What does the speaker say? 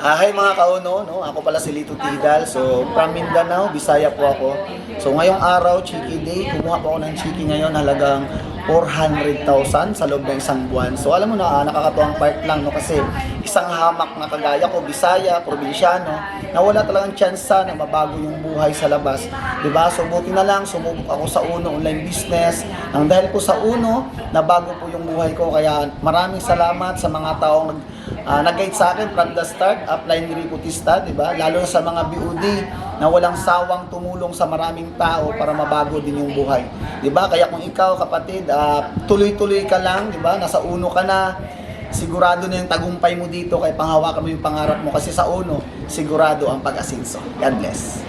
Ah, hi mga kauno, no? Ako pala si Lito Tidal. So, from Mindanao, Bisaya po ako. So, ngayong araw, Chiki Day, kumuha po ako ng Chiki ngayon halagang 400,000 sa loob ng isang buwan. So, alam mo na, ah, nakakatuwang part lang, no? Kasi isang hamak na kagaya ko, Bisaya, probinsyano, na wala talagang tsansa na mabago yung buhay sa labas. ba So, buti na lang, sumubok ako sa Uno online business. Ang dahil po sa Uno, nabago po yung buhay ko. Kaya maraming salamat sa mga taong Ah, nag-guide sa akin from the start, upline ni Rico Tista, di ba? Lalo sa mga BOD na walang sawang tumulong sa maraming tao para mabago din yung buhay. Di ba? Kaya kung ikaw, kapatid, ah, tuloy-tuloy ka lang, di ba? Nasa uno ka na, sigurado na yung tagumpay mo dito kaya panghawakan mo yung pangarap mo kasi sa uno, sigurado ang pag-asinso. God bless.